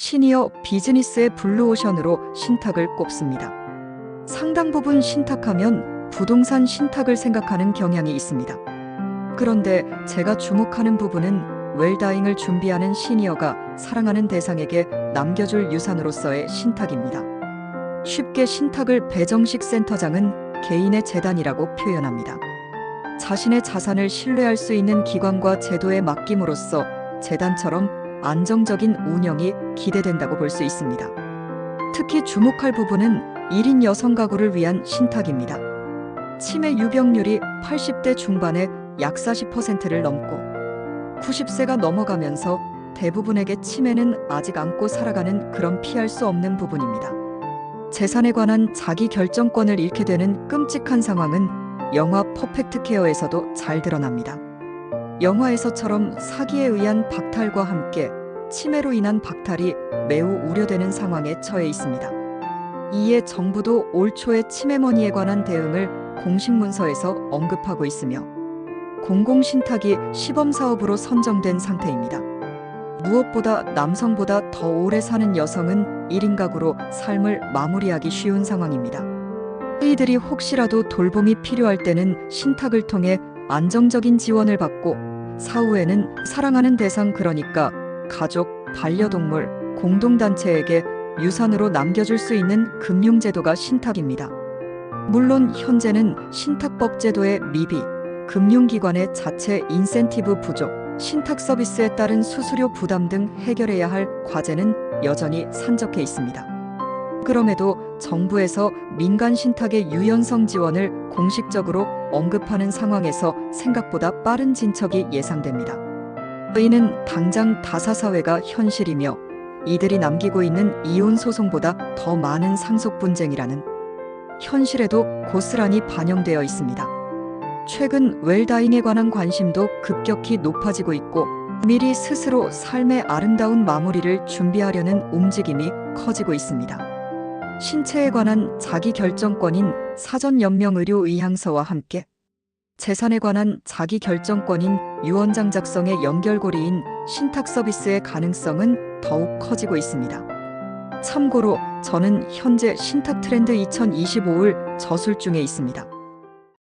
시니어 비즈니스의 블루오션으로 신탁을 꼽습니다. 상당 부분 신탁하면 부동산 신탁을 생각하는 경향이 있습니다. 그런데 제가 주목하는 부분은 웰다잉을 준비하는 시니어가 사랑하는 대상에게 남겨줄 유산으로서의 신탁입니다. 쉽게 신탁을 배정식 센터장은 개인의 재단이라고 표현합니다. 자신의 자산을 신뢰할 수 있는 기관과 제도에 맡김으로써 재단처럼 안정적인 운영이 기대된다고 볼 수 있습니다. 특히 주목할 부분은 1인 여성 가구를 위한 신탁입니다. 치매 유병률이 80대 중반에 약 40%를 넘고 90세가 넘어가면서 대부분에게 치매는 아직 안고 살아가는 그런 피할 수 없는 부분입니다. 재산에 관한 자기 결정권을 잃게 되는 끔찍한 상황은 영화 퍼펙트 케어에서도 잘 드러납니다. 영화에서처럼 사기에 의한 박탈과 함께 치매로 인한 박탈이 매우 우려되는 상황에 처해 있습니다. 이에 정부도 올 초에 치매머니에 관한 대응을 공식 문서에서 언급하고 있으며 공공신탁이 시범사업으로 선정된 상태입니다. 무엇보다 남성보다 더 오래 사는 여성은 1인 가구로 삶을 마무리하기 쉬운 상황입니다. 이들이 혹시라도 돌봄이 필요할 때는 신탁을 통해 안정적인 지원을 받고 사후에는 사랑하는 대상 그러니까 가족, 반려동물, 공동단체에게 유산으로 남겨줄 수 있는 금융제도가 신탁입니다. 물론 현재는 신탁법 제도의 미비, 금융기관의 자체 인센티브 부족, 신탁 서비스에 따른 수수료 부담 등 해결해야 할 과제는 여전히 산적해 있습니다. 그럼에도 정부에서 민간 신탁의 유연성 지원을 공식적으로 언급하는 상황에서 생각보다 빠른 진척이 예상됩니다. 이는 당장 다사사회가 현실이며 이들이 남기고 있는 이혼 소송보다 더 많은 상속 분쟁이라는 현실에도 고스란히 반영되어 있습니다. 최근 웰다잉에 관한 관심도 급격히 높아지고 있고 미리 스스로 삶의 아름다운 마무리를 준비하려는 움직임이 커지고 있습니다. 신체에 관한 자기 결정권인 사전 연명 의료 의향서와 함께 재산에 관한 자기 결정권인 유언장 작성의 연결고리인 신탁 서비스의 가능성은 더욱 커지고 있습니다. 참고로 저는 현재 신탁 트렌드 2025을 저술 중에 있습니다.